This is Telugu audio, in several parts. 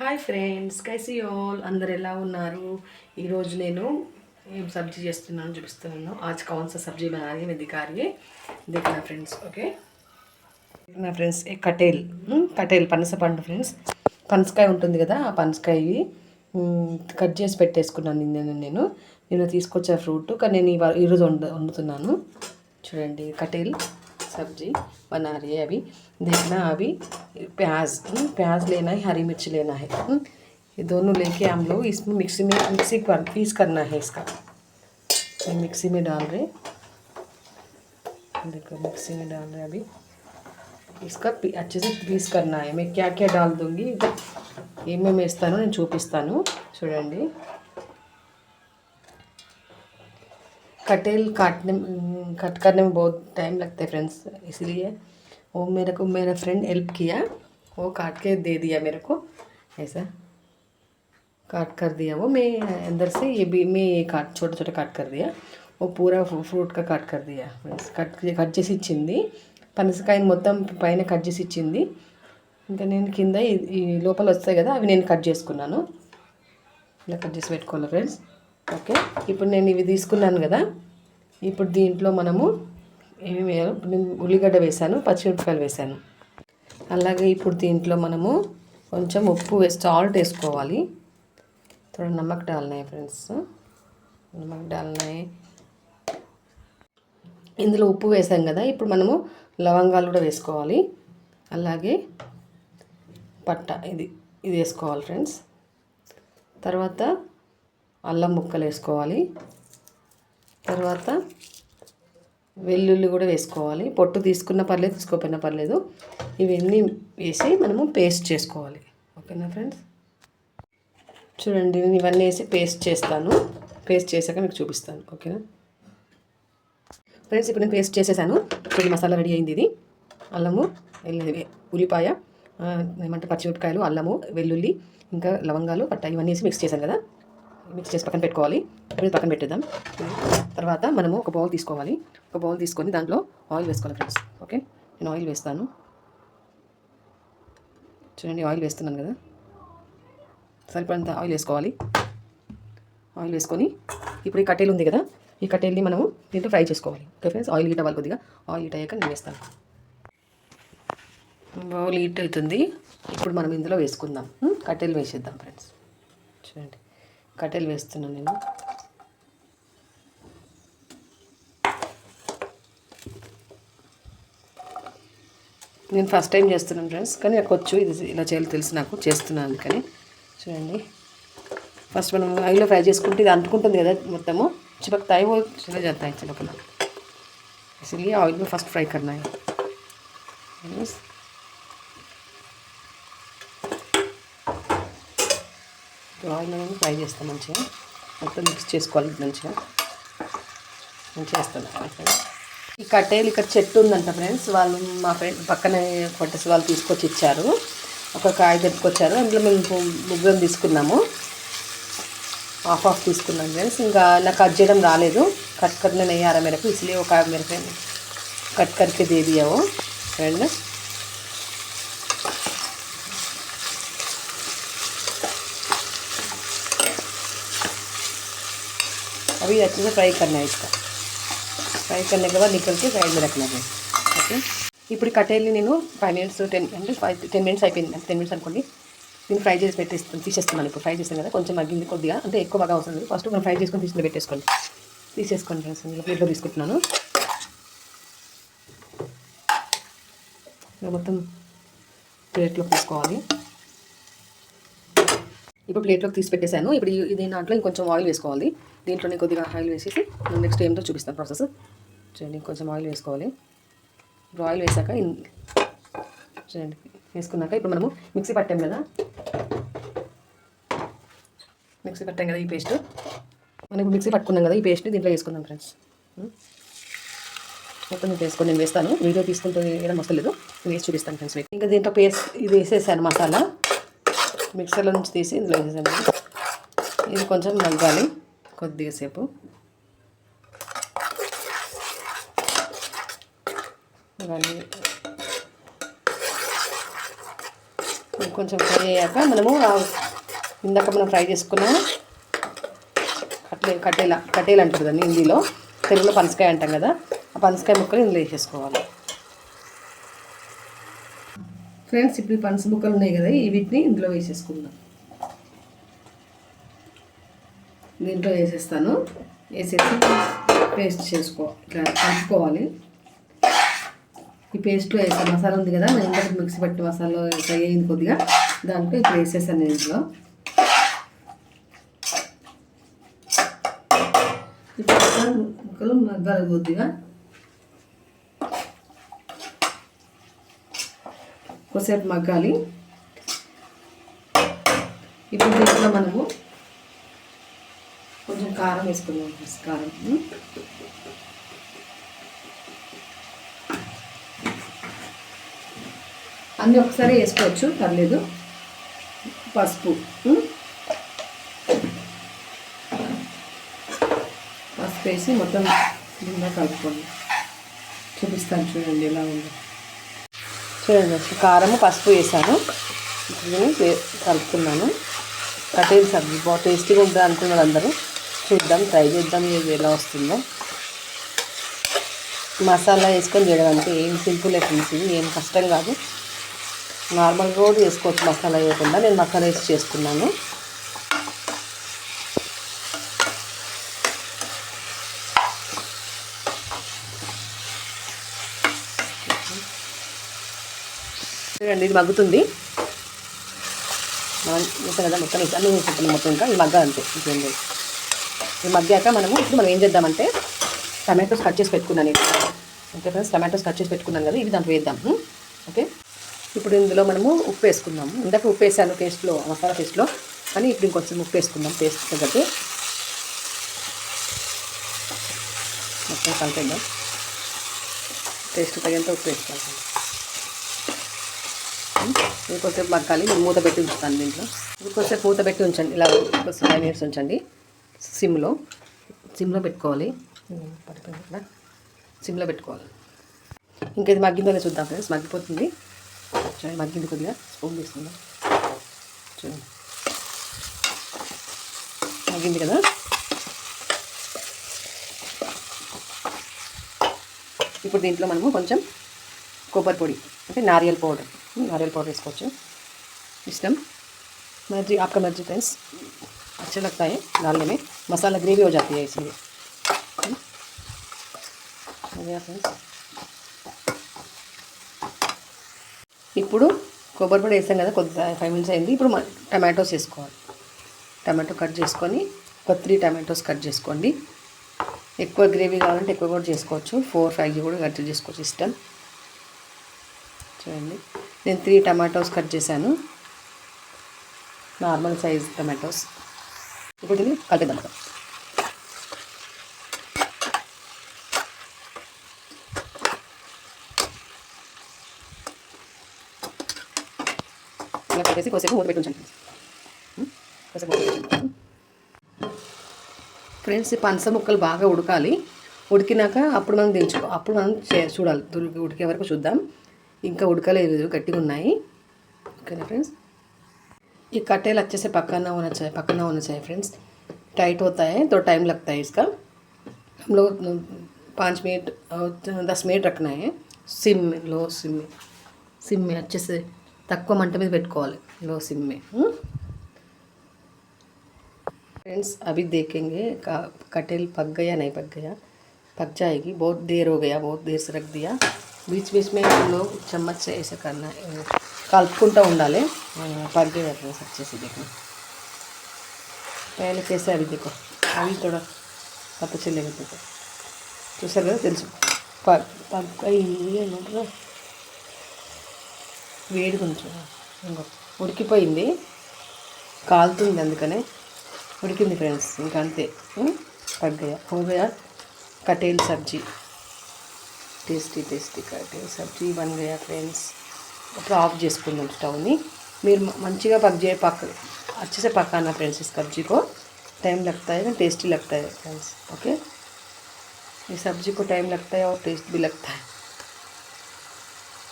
హాయ్ ఫ్రెండ్స్ కైసీ ఆల్ అందరు ఎలా ఉన్నారు ఈరోజు నేను ఏం సబ్జీ చేస్తున్నాను చూపిస్తున్నాను ఆజ్ కౌన్ సబ్జీ सब्जी बना रही मैं दिखा ఫ్రెండ్స్ ఓకే నా ఫ్రెండ్స్ ఏ కటేల్ కటేల్ పనసపండు ఫ్రెండ్స్ పనసకాయ ఉంటుంది కదా ఆ పనసకాయ కట్ చేసి పెట్టేసుకున్నాను నేను నేను నిన్న తీసుకొచ్చా ఫ్రూట్ కానీ నేను ఈరోజు వండు వండుతున్నాను చూడండి కటేల్ सब्जी बना रही है अभी देखना अभी प्याज हम्म, प्याज लेना है हरी मिर्च लेना है हम्म, ये दोनों लेके हम लोग इसमें मिक्सी में मिक्सी कर पीस करना है इसका ये मिक्सी में डाल रहे देखो मिक्सी में डाल रहे अभी इसका पी- अच्छे से పీస్ करना है मैं क्या क्या डाल दूंगी ఏమేమి వేస్తానో నేను చూపిస్తాను చూడండి कटेल काटने में- कट करने में बहुत टाइम लगता है फ्रेंड्स इसलिए वो मेरे को मेरा फ्रेंड हेल्प किया वो काट के दे दिया मेरे को ऐसा काट कर दिया वो मैं अंदर से ये भी मैं ये काट छोटा छोटा काट कर दिया वो पूरा फ्रू- फ्रूट का काट कर दिया ఫ్రెండ్స్ కట్ కట్ చేసి ఇచ్చింది పనసకాయని మొత్తం పైన కట్ చేసి ఇచ్చింది ఇంకా నేను కింద ఈ- ఈ లోపల వస్తాయి కదా అవి నేను కట్ చేసుకున్నాను ఇలా కట్ చేసి పెట్టుకోవాలి ఫ్రెండ్స్ ఓకే ఇప్పుడు నేను ఇవి తీసుకున్నాను కదా ఇప్పుడు దీంట్లో మనము ఏమి వేయాలి ఉల్లిగడ్డ వేసాను పచ్చిమిరపకాయలు వేసాను. అలాగే ఇప్పుడు దీంట్లో మనము కొంచెం ఉప్పు వేసి సాల్ట్ వేసుకోవాలి. ఇప్పుడు నమ్మక డాల్నాయి ఫ్రెండ్స్. నమ్మక డాలనాయి ఇందులో ఉప్పు వేసాం కదా ఇప్పుడు మనము లవంగాలు కూడా వేసుకోవాలి. అలాగే పట్ట ఇది ఇది వేసుకోవాలి ఫ్రెండ్స్. తర్వాత అల్లం ముక్కలు వేసుకోవాలి. తర్వాత వెల్లుల్లి కూడా వేసుకోవాలి. పొట్టు తీసుకున్న పర్లేదు తీసుకోకపోయినా పర్లేదు. ఇవన్నీ వేసి మనము పేస్ట్ చేసుకోవాలి. ఓకేనా ఫ్రెండ్స్? చూడండి నేను ఇవన్నీ వేసి పేస్ట్ చేస్తాను. పేస్ట్ చేశాక మీకు చూపిస్తాను. ఓకేనా? ఫ్రెండ్స్ ఇప్పుడు నేను పేస్ట్ చేసేసాను. చూడండి మసాలా రెడీ అయింది ఇది. అల్లము ఉల్లిపాయ ఏమంటే పచ్చిమిరపకాయలు అల్లము వెల్లుల్లి ఇంకా లవంగాలు పట్ట ఇవన్నీ వేసి మిక్స్ చేశాను కదా. మిక్స్ చేసి పక్కన పెట్టుకోవాలి. ఇప్పుడు పక్కన పెట్టేద్దాం. తర్వాత మనము ఒక బౌల్ తీసుకోవాలి. ఒక బౌల్ తీసుకొని దాంట్లో ఆయిల్ వేసుకోవాలి ఫ్రెండ్స్. ఓకే? నేను ఆయిల్ వేస్తాను. చూడండి ఆయిల్ వేస్తున్నాను కదా. సరిపడంత ఆయిల్ వేసుకోవాలి. ఆయిల్ వేసుకొని ఇప్పుడు ఈ కట్టెలు ఉంది కదా ఈ కట్టెల్ని మనము దీంట్లో ఫ్రై చేసుకోవాలి. Okay friends? ఆయిల్ హీట్ అవ్వాలి కొద్దిగా. ఆయిల్ హీట్ అయ్యాక నేను వేస్తాను. బౌల్ హీట్ అవుతుంది. ఇప్పుడు మనం ఇందులో వేసుకుందాం. కట్టెలు వేసేద్దాం ఫ్రెండ్స్. చూడండి. కట్టెలు వేస్తున్నాను నేను. నేను ఫస్ట్ టైం చేస్తున్నాను ఫ్రెండ్స్ కానీ నాకు వచ్చు ఇది ఇలా చేయాలి తెలుసు నాకు చేస్తున్నాను అందుకని. చూడండి. ఫస్ట్ మనం ఆయిల్లో ఫ్రై చేసుకుంటే ఇది అంటుకుంటుంది కదా మొత్తము. చిపక తాయి చిన్న చేస్తాయి చిపకల అసలు ఆయిల్లో ఫస్ట్ ఫ్రై కన్నా. ఆయిల్ అనేది ఫ్రై చేస్తాం మంచిగా. మొత్తం మిక్స్ చేసుకోవాలి మంచిగా. మంచిగా వేస్తాను ఈ కట్టేలు ఇక్కడ చెట్టు ఉందంట ఫ్రెండ్స్. వాళ్ళు మా ఫ్రెండ్ పక్కనే కొట్టేసి వాళ్ళు తీసుకొచ్చి ఇచ్చారు. ఒక కాయ తెప్పుకొచ్చారు అందులో మేము ముగ్గురం తీసుకున్నాము. హాఫ్ హాఫ్ తీసుకున్నాం ఫ్రెండ్స్. ఇంకా నాకు కట్ చేయడం రాలేదు. కట్ కట్ నేను అయ్యారా మేరకు ఇసులే ఒక మేరకు కట్ దేవి దేదియావు ఫ్రెండ్ अभी अच्छे से फ्राई करना है इसका फ्राई करने के बाद निकल के साइड में रखना है ఓకే ఇప్పుడు కట్టేళ్ళని నేను ఫైవ్ మినిట్స్ టెన్ అంటే ఫైవ్ టెన్ మినిట్స్ అయిపోయింది టెన్ మినిట్స్ అనుకోండి నేను ఫ్రై చేసి పెట్టేస్తాను తీసేస్తున్నాను ఇప్పుడు ఫ్రై చేస్తాను కదా కొంచెం మగ్గింది కొద్దిగా అంటే ఎక్కువ బాగా అవసరం లేదు ఫస్ట్ మనం ఫ్రై చేసుకొని తీసుకుని పెట్టేసుకోండి తీసేసుకోండి ఫ్రెండ్స్ ఇందులో ప్లేట్లో తీసుకుంటున్నాను ఇలా మొత్తం ప్లేట్లో తీసుకోవాలి ఇప్పుడు ప్లేట్లోకి తీసి పెట్టేశాను ఇప్పుడు ఈ- ఇది దాంట్లో ఇంకొంచెం ఆయిల్ వేసుకోవాలి దీంట్లోనే కొద్దిగా ఆయిల్ వేసేసి నెక్స్ట్ ఏంటో చూపిస్తాను ప్రాసెస్? చూడండి కొంచెం ఆయిల్ వేసుకోవాలి. ఇప్పుడు ఆయిల్ వేసాక చూడండి వేసుకున్నాక ఇప్పుడు మనము మిక్సీ పట్టాం కదా? మిక్సీ పట్టాం కదా ఈ పేస్ట్? మనం ఇప్పుడు మిక్సీ పట్టుకున్నాం కదా ఈ పేస్ట్ దీంట్లో వేసుకుందాం ఫ్రెండ్స్ మొత్తం మీకు వేసుకొని నేను వేస్తాను. వీడియో తీసుకుంటే ఏదైనా వస్తలేదు వేసి చూపిస్తాను ఫ్రెండ్స్ మీకు. ఇంకా దీంట్లో పేస్ట్ ఇది వేసేసాను మసాలా. మిక్సర్లో నుంచి తీసి ఇందులో వేసేసాను. ఇది కొంచెం మగ్గాలి కొద్దిగా సేపు. ఇవన్నీ. కొంచెం ఫ్రై అయ్యాక మనము ఇందాక మనం ఫ్రై చేసుకున్నాము. కట్టే కట్టేల కట్టేలు అంటారు దాన్ని హిందీలో. తెలుగులో పనసకాయ అంటాం కదా. ఆ పనసకాయ ముక్కలు ఇందులో వేసేసుకోవాలి. ఫ్రెండ్స్ ఇప్పుడు ఈ పనస ముక్కలు ఉన్నాయి కదా ఈ వీటిని ఇందులో వేసేసుకుందాం. దీంట్లో వేసేస్తాను. వేసేసి పేస్ట్ చేసుకో ఇట్లా కలుపుకోవాలి. ఈ పేస్ట్లో వేసే మసాలా ఉంది కదా నేను ఇందాక మిక్సీ పెట్టి మసాలా ఫ్రై అయింది కొద్దిగా దాంట్లో ఇప్పుడు వేసేసాను నేను ఇంట్లో ఇప్పుడు ముక్కలు మగ్గాలి కొద్దిగా. కొద్దిసేపు మగ్గాలి. ఇప్పుడు దీంట్లో మనము కారం వేసుకుందాం ఫస్ట్ కారం. అన్నీ ఒకసారి వేసుకోవచ్చు పర్లేదు. పసుపు. పసుపు వేసి మొత్తం నిన్న కలుపుకోండి. చూపిస్తాను చూడండి ఎలా ఉందో. చూడండి అసలు కారం పసుపు వేసాను. ఇప్పుడు కలుపుతున్నాను. కట్టేది సబ్జీ బాగా టేస్టీగా ఉంటుంది అంటున్నారు అందరూ. చూద్దాం ట్రై చేద్దాం ఇది ఎలా వస్తుందో. మసాలా వేసుకొని చేయడం అంటే ఏం సింపుల్ ఫ్రెండ్స్ ఏం కష్టం కాదు. నార్మల్ కూడా చేసుకోవచ్చు మసాలా వేయకుండా. నేను మసాలా వేసి చేసుకున్నాను. చూడండి ఇది మగ్గుతుంది. మనం వేసాం కదా మొత్తం వేసి మొత్తం ఇంకా ఇది మగ్గ అంతే ఇంకేం లేదు. ఈ మగ్గాక మనము ఇప్పుడు మనం ఏం చేద్దామంటే టమాటోస్ కట్ చేసి పెట్టుకున్నాను నేను. ఓకే ఫ్రెండ్స్ టమాటోస్ కట్ చేసి పెట్టుకున్నాను కదా ఇవి దాంట్లో వేద్దాం. ఓకే? ఇప్పుడు ఇందులో మనము ఉప్పు వేసుకుందాము ఇందాక ఉప్పు వేసాను పేస్ట్లో మసాలా పేస్ట్లో కానీ ఇప్పుడు ఇంకొంచెం ఉప్పు వేసుకుందాం పేస్ట్ తగ్గట్టు. మొత్తం కలిపేద్దాం. టేస్ట్ తగ్గంత ఉప్పు వేసుకోవాలి. ఇది కొంచెంసేపు మగ్గాలి. నేను మూత పెట్టి ఉంచుతాను దీంట్లో. ఇది కొంచెంసేపు మూత పెట్టి ఉంచండి. ఇలా కొంచెం ఫైవ్ మినిట్స్ ఉంచండి. సిమ్లో. సిమ్లో పెట్టుకోవాలి. సిమ్లో పెట్టుకోవాలి. ఇంకా ఇది మగ్గిందో చూద్దాం ఫ్రెండ్స్. మగ్గిపోతుంది. చూడండి మగ్గింది కొద్దిగా. స్పూన్ తీసుకుందాం. చూడండి. మగ్గింది కదా. ఇప్పుడు దీంట్లో మనము కొంచెం కొబ్బరి పొడి అంటే నారియల్ పౌడర్. నారియల్ పౌడర్ వేసుకోవచ్చు. ఇష్టం? మర్జీ ఆఫ్టర్ మర్జీ ఫ్రెండ్స్? अच्छा लगता है डालने में मसाला ग्रेवी हो जाती है इसलिए हम्म, हो गया फ्रेंड्स ఇప్పుడు కొబ్బరి పొడి వేసాం కదా కొద్ది ఫైవ్ మినిట్స్ అయింది ఇప్పుడు మ- టమాటోస్ వేసుకోవాలి టమాటో కట్ చేసుకొని ఒక త్రీ టమాటోస్ కట్ చేసుకోండి ఎక్కువ గ్రేవీ కావాలంటే ఎక్కువ కూడా చేసుకోవచ్చు ఫోర్ ఫైవ్ కూడా కట్ చేసుకోవచ్చు ఇష్టం చూడండి నేను త్రీ టమాటోస్ కట్ చేశాను నార్మల్ సైజ్ టమాటోస్ ఇప్పుడు దీన్ని కలిపేద్దాం మనం. ఇలా కలిపేసి కొద్దిసేపు మూత పెట్టి ఉంచండి. కొద్దిసేపు ఫ్రెండ్స్ పంచ ముక్కలు బాగా ఉడకాలి. ఉడికినాక అప్పుడు మనం దించుకో అప్పుడు మనం చూడాలి. ఉడికే వరకు చూద్దాం. ఇంకా ఉడకలేదు గట్టిగా ఉన్నాయి. ఓకేనా ఫ్రెండ్స్? ये कटेल अच्छे से पकाना होना चाहिए पकाना होना चाहिए फ्रेंड्स टाइट होता है तो टाइम लगता है इसका हम लोग पाँच मिनट और दस मिनट रखना है सिम में लो सिम में सिम में अच्छे से తక్కువ మంట మీద పెట్టుకోవాలి లో సిమ్ में हम्म? फ्रेंड्स अभी देखेंगे का कटेल पक गया नहीं पक गया पक जाएगी बहुत देर हो गया बहुत देर से रख दिया बीच बीच में हम लोग चम्मच से ऐसे करना है కలుపుకుంటూ ఉండాలి. పగ్గి చేసి వచ్చేసి దిక్కు చేసే అవి దిక్కు అవి కూడా తప్పు చెల్లెలు దిక్కు చూసారు కదా తెలుసు. ఏమంటారు? వేడి కొంచెం. ఉడికిపోయింది. కాలుతుంది అందుకనే. ఉడికింది ఫ్రెండ్స్. ఇంకా అంతే. పగ్గయ హోగయ కటేల్ సబ్జీ. టేస్టీ టేస్టీ కటేల్ సబ్జీ వన్ గయా ఫ్రెండ్స్. ఇప్పుడు ఆఫ్ చేసుకుందాం స్టవ్ని మీరు మ- మంచిగా పక్ చే పక్క अच्छे से पकाना फ्रेंड्स इस सब्जी को टाइम लगता है ना टेस्टी लगता है फ्रेंड्स ओके ये सब्जी को टाइम लगता है और टेस्ट भी लगता है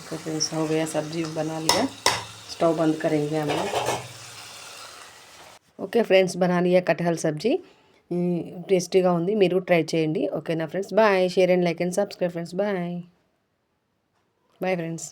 ओके फ्रेंड्स हो गया सब्जी बना लिया स्टोव बंद करेंगे हम लोग ఓకే ఫ్రెండ్స్ బనా లియా కటహల్ సబ్జీ టేస్టీగా ఉంది మీరు ట్రై చేయండి ఓకేనా friends bye share and like and subscribe friends bye bye friends